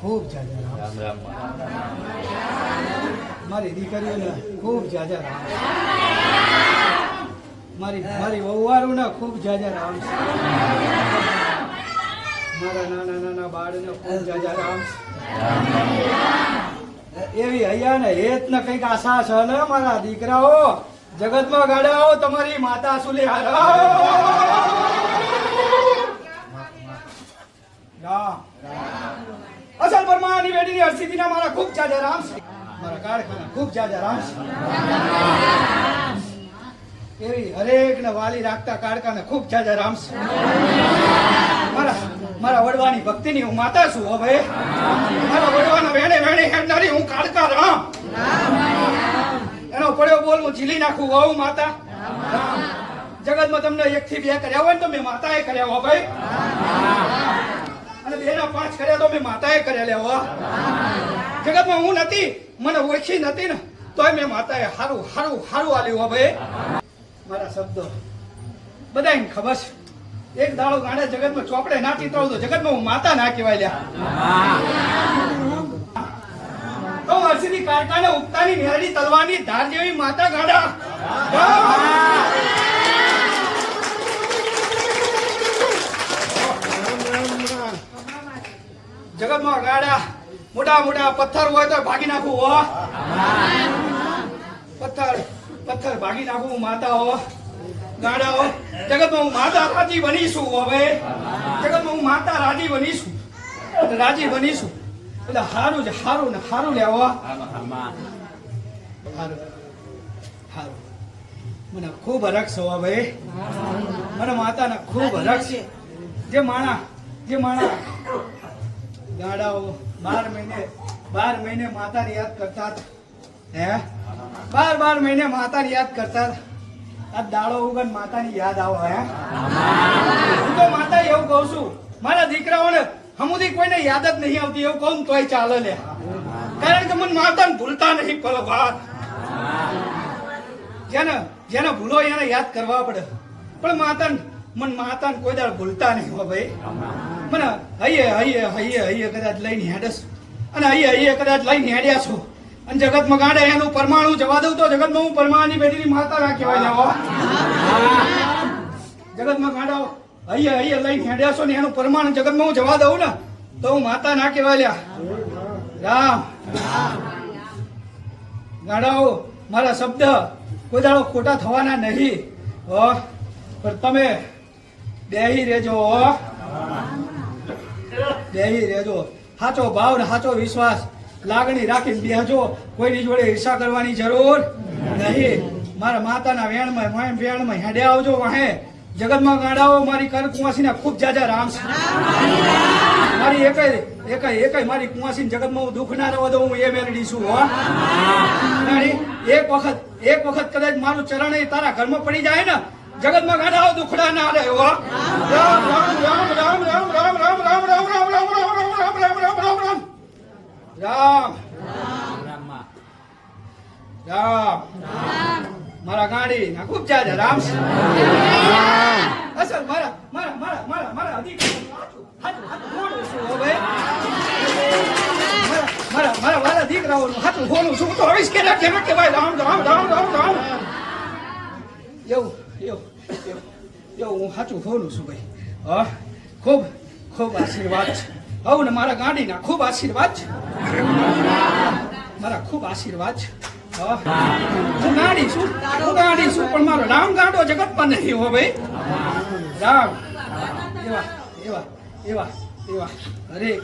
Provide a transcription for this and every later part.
ખૂબ જાજા રામ. રામ રામ. મારી દીકરીઓને ખૂબ જાજા રામ. મારી મારી વહુવારોને ખૂબ જાજા રામ. મારા નાના નાના બાળને ખૂબ જાજા રામ. એવી હૈયા ને હેત ને કંઈક આશા છે ને મારા દીકરાઓ? જગતમાં ગાડાઓ તમારી માતા સુલે રામ અસલ પરમાની બેટીની હરસિદ્ધિના મારા ખૂબ જાજા રામ છે. મારા કારખાના ખૂબ જાજા રામ છે. એવી હરેક ને વાલી રાખતા કાળકાને ખૂબ જાજા રામ છે. મારા મારા વડવાની ભક્તિની હું માતા છું હવે મારા વડવાના વેણે વેણે હેડનારી હું કાળકા રામ એનો પડ્યો બોલ હું ઝીલી નાખું હું માતા જગતમાં તમને એક થી બે કર્યા હોય ને તો મેં એ કર્યા હો ભાઈ અને પાંચ કર્યા તો મેં માતાએ કર્યા લેવા જગતમાં હું નથી, મને ઓળખી નથી ને, તોય મેં માતાએ હારું હારું હારું આલ્યું હો ભાઈ. મારા શબ્દો. બધાને ખબર છે. એક દાડો ગાંડા જગતમાં ચોપડે નાખી તો જગતમાં હું માતા ના કહેવાય લ્યા. તો હર્ષની કારખાને ઉગતાની નિહાળી તલવાની ધાર જેવી માતા ગાડા. જગતમાં ગાડા મોટા મોટા પથ્થર હોય તો ભાગી નાખું હો. પથ્થર પથ્થર ભાગી નાખું માતા હો. ગાડા હો. જગતમાં હું માતા રાજી બનીશું હવે જગતમાં હું માતા રાજી બનીશું. રાજી બનીશું. એટલે હારું જ હારું ને હારું લેવો હારું. હારું. મને ખૂબ હરખ છે ભાઈ. મને માતાને ખૂબ હરખ છે જે માણા જે માણા ગાડાઓ બાર મહિને બાર મહિને માતાને યાદ કરતા હે? બાર બાર મહિને માતાને યાદ કરતા આ દાડો ઉગન માતાની યાદ આવો, હે? હું તો માતા એવું કહું છું, મારા દીકરાઓને હમુદી કોઈને યાદ જ નહીં આવતી, એવું કહું તોય ચાલે લે. કારણ કે મને માતાને ભૂલતા નહીં, પલો વાત. જેને જેને ભૂલો એને યાદ કરવા પડે. પણ માતાને, મન માતાને કોઈ દાડ ભૂલતા નહીં, હો ભાઈ. મને હૈયે હૈયે હૈયે હૈયે કદાચ લઈને હેડસ. અને હૈયે હૈયે કદાચ લઈને હેડ્યા છો. અને જગતમાં ગાડે એનું પરમાણુ જવા દઉં તો જગતમાં હું પરમાણુની બેટીની માતા ના કહેવાય લેવો જગતમાં ગાડાઓ હૈયે હૈયે લઈને હેડ્યા છો ને એનું પરમાણુ જગતમાં હું જવા દઉં ને, તો હું માતા ના કહેવાય લ્યા. રામ. ગાડાઓ, મારા શબ્દ કોઈ દાડો ખોટા થવાના નહીં પણ તમે બેહી રહેજો હો બેહી રહેજો. સાચો ભાવ ને સાચો વિશ્વાસ. લાગણી રાખીને બેહજો. કોઈની જોડે ઈર્ષા કરવાની જરૂર નહીં. મારા માતાના વેણમાં વેણ વેણમાં હેડે આવજો વાહે. જગતમાં ગાડાઓ, મારી કર કુંવાસીના ખૂબ જાજા રામ મારી એકય એકય એકય મારી કુંવાસી જગતમાં હું દુઃખ ના રહો તો હું એ મેળડી છું, હો. એક વખત એક વખત કદાચ મારું ચરણ એ તારા ઘરમાં પડી જાય ને જગતમાં ગાડા દુખડા ના રહે હો રામ રામ રામ રામ રામ રામ રામ રામ રામ રામ રામ રામ રામ રામ રામ રામ રામ રામ મારા ગાડી ના ખૂબ જાજા રામ. અસલ મારા મારા મારા મારા મારા મારા મારા મારા દીકરાઓનું હાચું બોલું છું હું તો આવીશ કે રાખે ન ભાઈ રામ રામ રામ રામ રામ એવું એવું એવું એવું હું સાચું બોલું છું ભાઈ હા? ખૂબ ખૂબ આશીર્વાદ છે. હવ ને મારા ગાડીના ખૂબ આશીર્વાદ છે. મારા ખૂબ આશીર્વાદ છે. હા. ગાડી છું હું ગાડી છું પણ મારો રામ ગાડો જગતમાં નહીં હો ભાઈ. રામ એવા એવા એવા એવા હરેક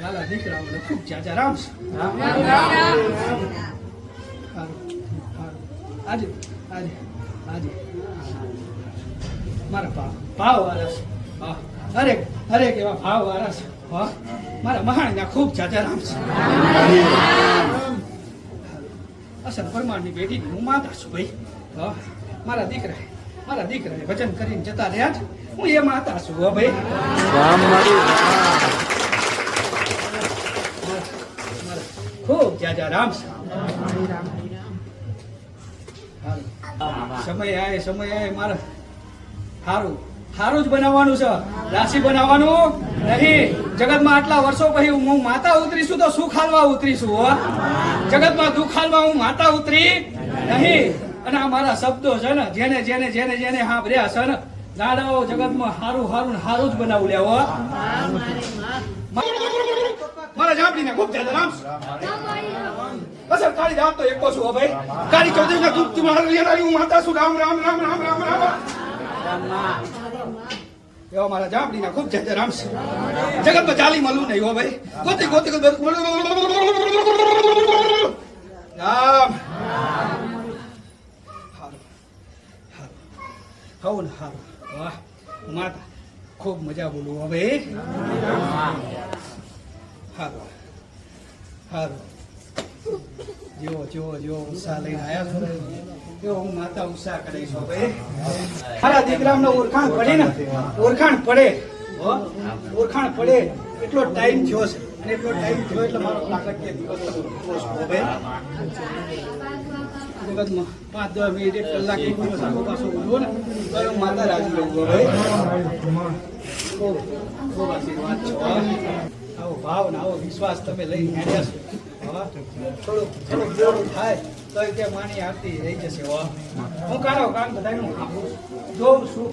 વાલા દીકરાઓને ખૂબ જાજા રામ છે. આજે આજે આજે મારા ભાવ ભાવ છે. હા. હરેક હરેક એવા ભાવ છે. હા. મારા મહાણના ખૂબ જાજા રામ છે. અસલ પરમાણની બેટી હું માતા છું ભાઈ. હા. મારા દીકરા, મારા દીકરાને ભજન કરીને જતા રહ્યા છે. હું એ માતા છું, હો ભાઈ. ખૂબ જાજા રામ છે. સમય આય સમય આય, મારે સારું સારું જ બનાવવાનું છે. રાશિ બનાવવાનું નહીં. જગતમાં આટલા વર્ષો પછી હું માતા ઉતરીશું તો સુખ હાલવા ઉતરીશું હો? જગતમાં દુઃખ હાલવા હું માતા ઉતરી નહીં. અને આ મારા શબ્દો છે ને, જેને જેને જેને જેને સાંભળ્યા છે ને, દાદાઓ જગતમાં હારું હારું ને હારું જ બનાવું લેવો મારા જાપડીને ધ્યાન રામ બસ કાળી રાત તો એકો હો ભાઈ. કાળી ચૌધરી ને તું તમારા લેનારી હું માતા છું. રામ રામ રામ રામ રામ રામ. એવા મારા જાપડીના ખૂબ જય રામ છે જગતમાં ચાલી મળવું નહીં હો ભાઈ. ગોતી ગોતી રામ. હારું હારું. વાહ, માતા, ખૂબ મજા બોલું હવે હારું હારું. જો જો જેવો ઉત્સાહ લઈને આવ્યા છો. એવો હું માતા કરીશ હો ભાઈ. મારા દીકરાનો ઓળખાણ પડે ને? ઓળખાણ પડે? ઓળખાણ પડે. એટલો ટાઈમ થયો એટલો ટાઈમ થયો એટલે મારો પ્રાગટ્ય દિવસ ભાઈ. જગતમાં પાંચ દસ મિનિટ એક કલાક એક દિવસ આગો પાછો ને માતા રાજી લઉં ભાઈ. આવો ભાવ ને આવો વિશ્વાસ તમે લઈને હેડ્યા છો. થોડુંક થોડુંક જોરું થાય તો તે માની આરતી રહી જશે હો કાઢો કામ બધાનું જોઉં છું.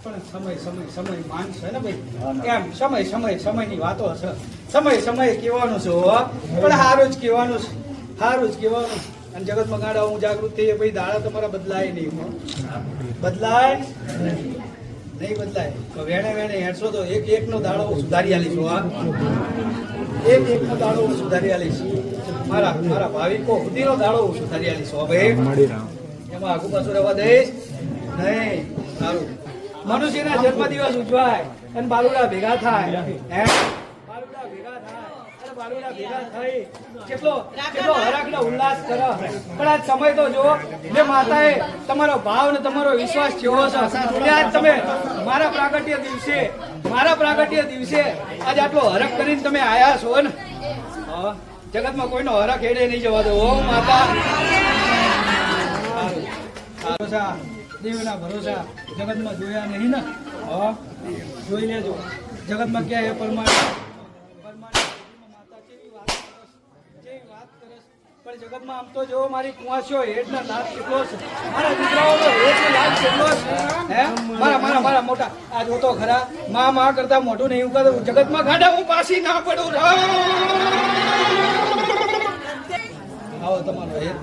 પણ સમય સમય સમય માન ને ભાઈ કેમ સમય સમય સમયની વાતો છે સમય સમય કહેવાનું છે પણ સારું જ કહેવાનું છે સારું જ કહેવાનું અને જગતમાં ગાડા હું જાગૃત થઈ ભાઈ દાડા તમારા બદલાય નહીં બદલાય નહીં બદલાય વેણે વેણે હેડશો તો એક એકનો દાડો સુધારી આલીશું આ એક એકનો દાડો હું સુધારી આલીશ. મારા મારા ભાવિકો સુધીનો દાડો હું સુધારી આલીશ. ભાઈ. એમાં આગુ પાછું રહેવા દઈશ. નહીં. સારું. મનુષ્યના જન્મદિવસ ઉજવાય અને બાલુડા ભેગા થાય. હે? બાલુડા ભેગા થાય પણ આજ સમય તો જુઓ, જે માતાએ તમારો ભાવ ને તમારો વિશ્વાસ જેવો છે. મારા પ્રાગટ્ય દિવસે મારા પ્રાગટ્ય દિવસે આજ આટલો હરખ કરીને તમે આયા છો ને? જગતમાં કોઈનો હરખ એડે નહીં જવા દો. ઓ માતા. ભરોસા. દેવના ભરોસા જગતમાં જોયા નહીં ને? હા, જોઈ લેજો. જગતમાં ક્યાં એ પરમાણ પરમાણ માતા, જેવી વાત કરસ જેવી વાત કરસ પણ જગતમાં આમ તો જો મારી કુવાસીઓ હેઠના લાભ કેટલો છે. મારા દીકરાઓનો મારા મારા મારા મોટા. આ જોતો ખરા. માં માં કરતા મોટું નહીં કરું જગતમાં ગાડા, હું પાછી ના પડું. આવો તમારો હેત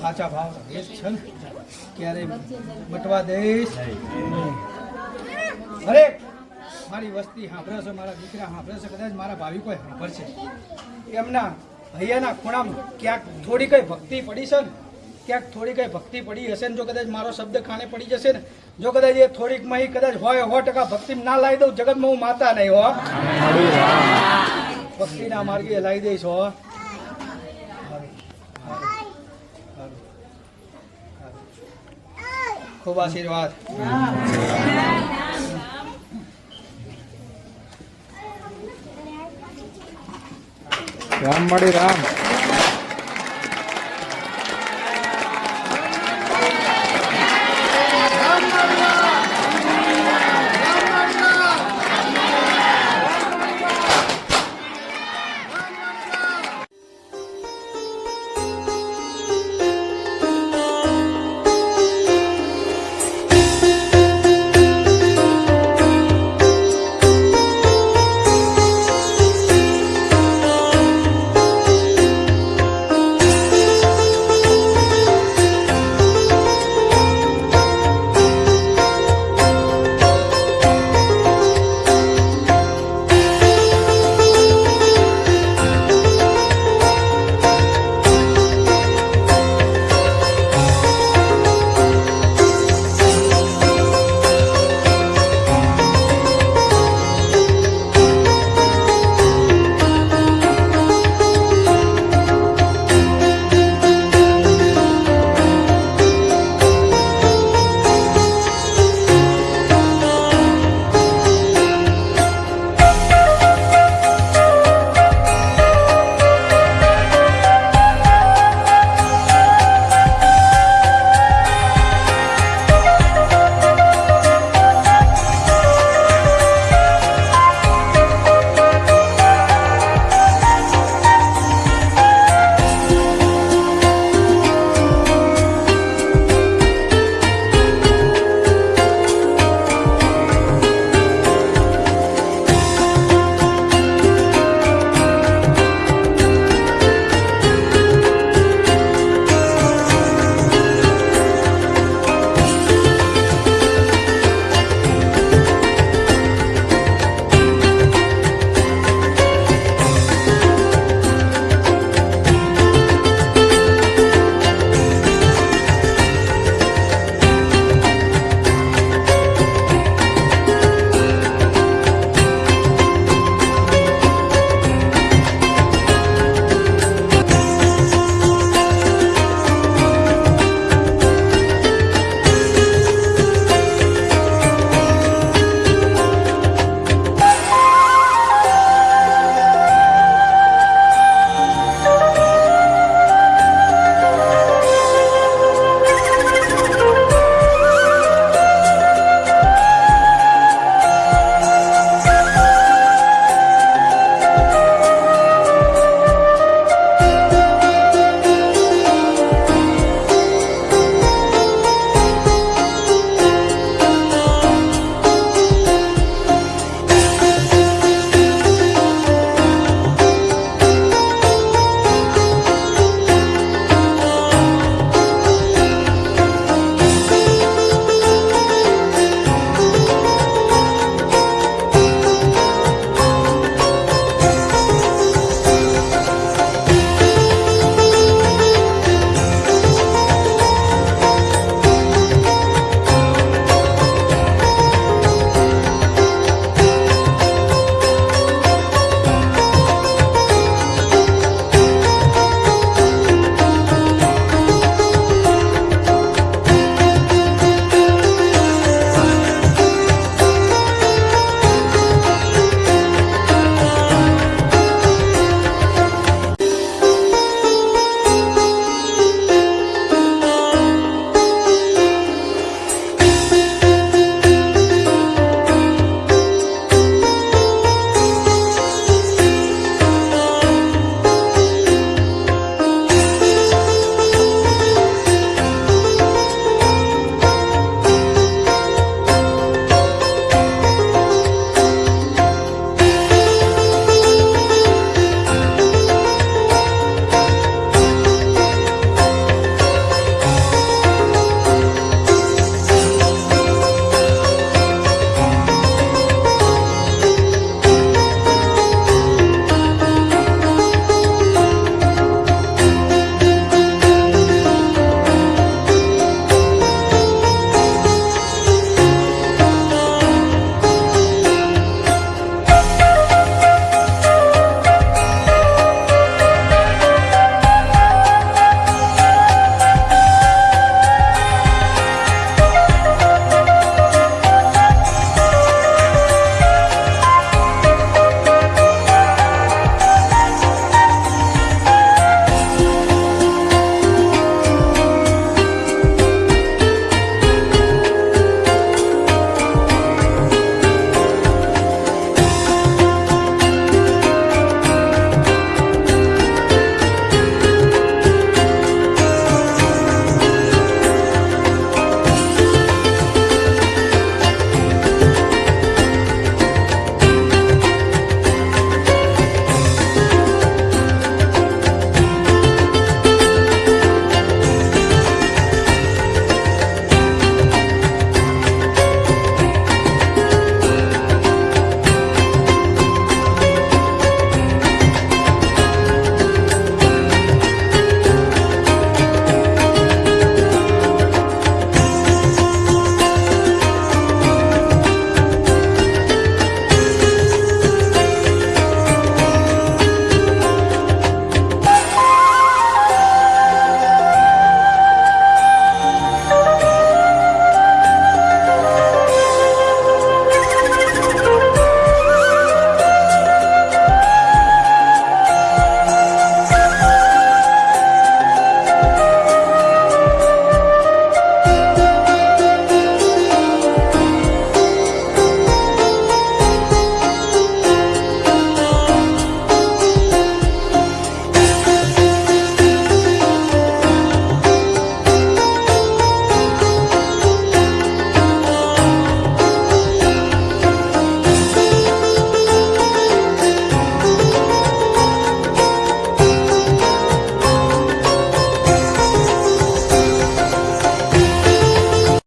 સાચા ભાવ હેત છે ક્યારે મટવા દઈશ અરે, મારી વસ્તી સાંભળે મારા દીકરા સાંભળે કદાચ મારા ભાવિકો સાંભળશે. એમના હૈયાના ખૂણામાં ક્યાંક થોડી કઈ ભક્તિ પડી છે ને, ક્યાંક થોડી કઈ ભક્તિ પડી હશે ને, જો કદાચ મારો શબ્દ ખાને પડી જશે ને, જો કદાચ એ થોડીકમાં કદાચ હોય, સો ટકા ભક્તિ ના લાવી દઉં જગતમાં હું માતા નહીં, હો. ભક્તિના માર્ગે લાવી દઈશ, હો. ખૂબ આશીર્વાદ. રામ મળી રામ